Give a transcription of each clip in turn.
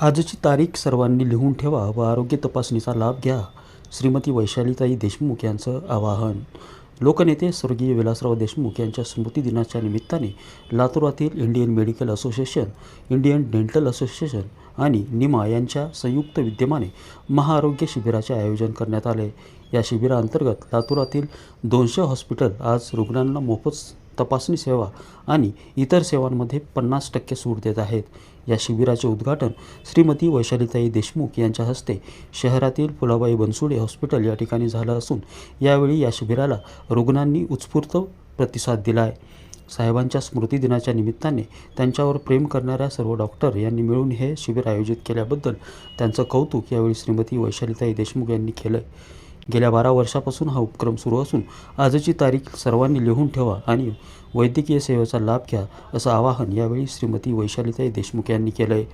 आजची तारीख सर्वांनी लिहून ठेवा व आरोग्य तपासणीचा लाभ घ्या. श्रीमती वैशालीताई देशमुख यांचं आवाहन. लोकनेते स्वर्गीय विलासराव देशमुख यांच्या स्मृतिदिनाच्या निमित्ताने लातूरातील Indian medical association Indian dental association आणि निमा यांच्या संयुक्त विद्यमाने महाआरोग्य शिबिराचे आयोजन करण्यात आले. या शिबिराअंतर्गत लातूरातील दोनशे हॉस्पिटल आज रुग्णांना मोफत तपासणी सेवा आणि इतर सेवांमध्ये पन्नास टक्के सूट देत आहेत. या शिबिराचे उद्घाटन श्रीमती वैशालीताई देशमुख यांच्या हस्ते शहरातील फुलाबाई बनसोडे हॉस्पिटल या ठिकाणी झालं असून यावेळी या शिबिराला रुग्णांनी उत्स्फूर्त प्रतिसाद दिला आहे साहेबांच्या स्मृतिदिनाच्या निमित्ताने त्यांच्यावर प्रेम करणाऱ्या सर्व डॉक्टर यांनी मिळून हे शिबिर आयोजित केल्याबद्दल त्यांचं कौतुक यावेळी श्रीमती वैशालीताई देशमुख यांनी केलं आहे गेल्या बारा वर्षापासून हा उपक्रम सुरू असून आजची तारीख सर्वांनी लिहून ठेवा आणि वैद्यकीय सेवेचा लाभ घ्या असं आवाहन यावेळी श्रीमती वैशालीताई देशमुख यांनी केलं आहे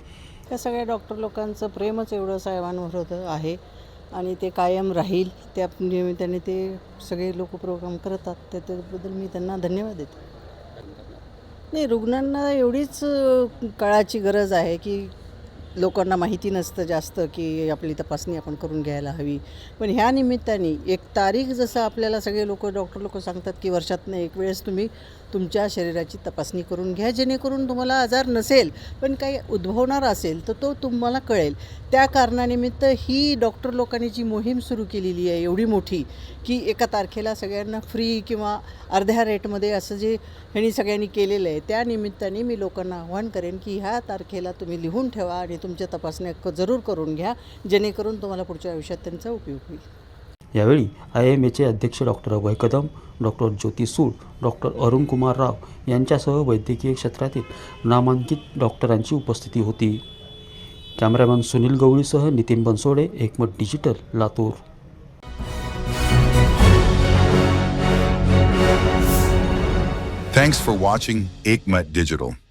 त्या सगळ्या डॉक्टर लोकांचं प्रेमच एवढं साहेबांवर होतं आहे आणि ते कायम राहील त्या निमित्ताने ते सगळे लोक प्रोग्राम करतात त्याच्याबद्दल मी त्यांना धन्यवाद देते. नाही रुग्णांना एवढीच काळाची गरज आहे की लोकांना माहिती नसतं जास्त की आपली तपासणी आपण करून घ्यायला हवी. पण ह्या निमित्ताने एक तारीख जसं आपल्याला सगळे लोक डॉक्टर लोक सांगतात की वर्षातनं एक वेळेस तुम्ही तुमच्या शरीराची तपासणी करून घ्या जेणेकरून तुम्हाला आजार नसेल पण काही उद्भवणार असेल तर तो तुम्हाला कळेल. त्या कारणानिमित्त ही डॉक्टर लोकांनी जी मोहीम सुरू केलेली आहे एवढी मोठी की एका तारखेला सगळ्यांना फ्री किंवा अर्ध्या रेटमध्ये असं जे ह्यांनी सगळ्यांनी केलेलं आहे त्या निमित्ताने मी लोकांना आव्हान करेन की ह्या तारखेला तुम्ही लिहून ठेवा आणि तुमच्या तपासण्या क- जरूर करून घ्या जेणेकरून तुम्हाला पुढच्या आयुष्यात त्यांचा उपयोग होईल. यावेळी आय एम एचे अध्यक्ष doctor Abhay Kadam doctor Jyoti Sood doctor Arun Kumar राव यांच्यासह वैद्यकीय क्षेत्रातील नामांकित डॉक्टरांची उपस्थिती होती. Cameraman Sunil गवळीसह Nitin Bansode Ekmat digital Latur. Thanks for watching Aikmat Digital.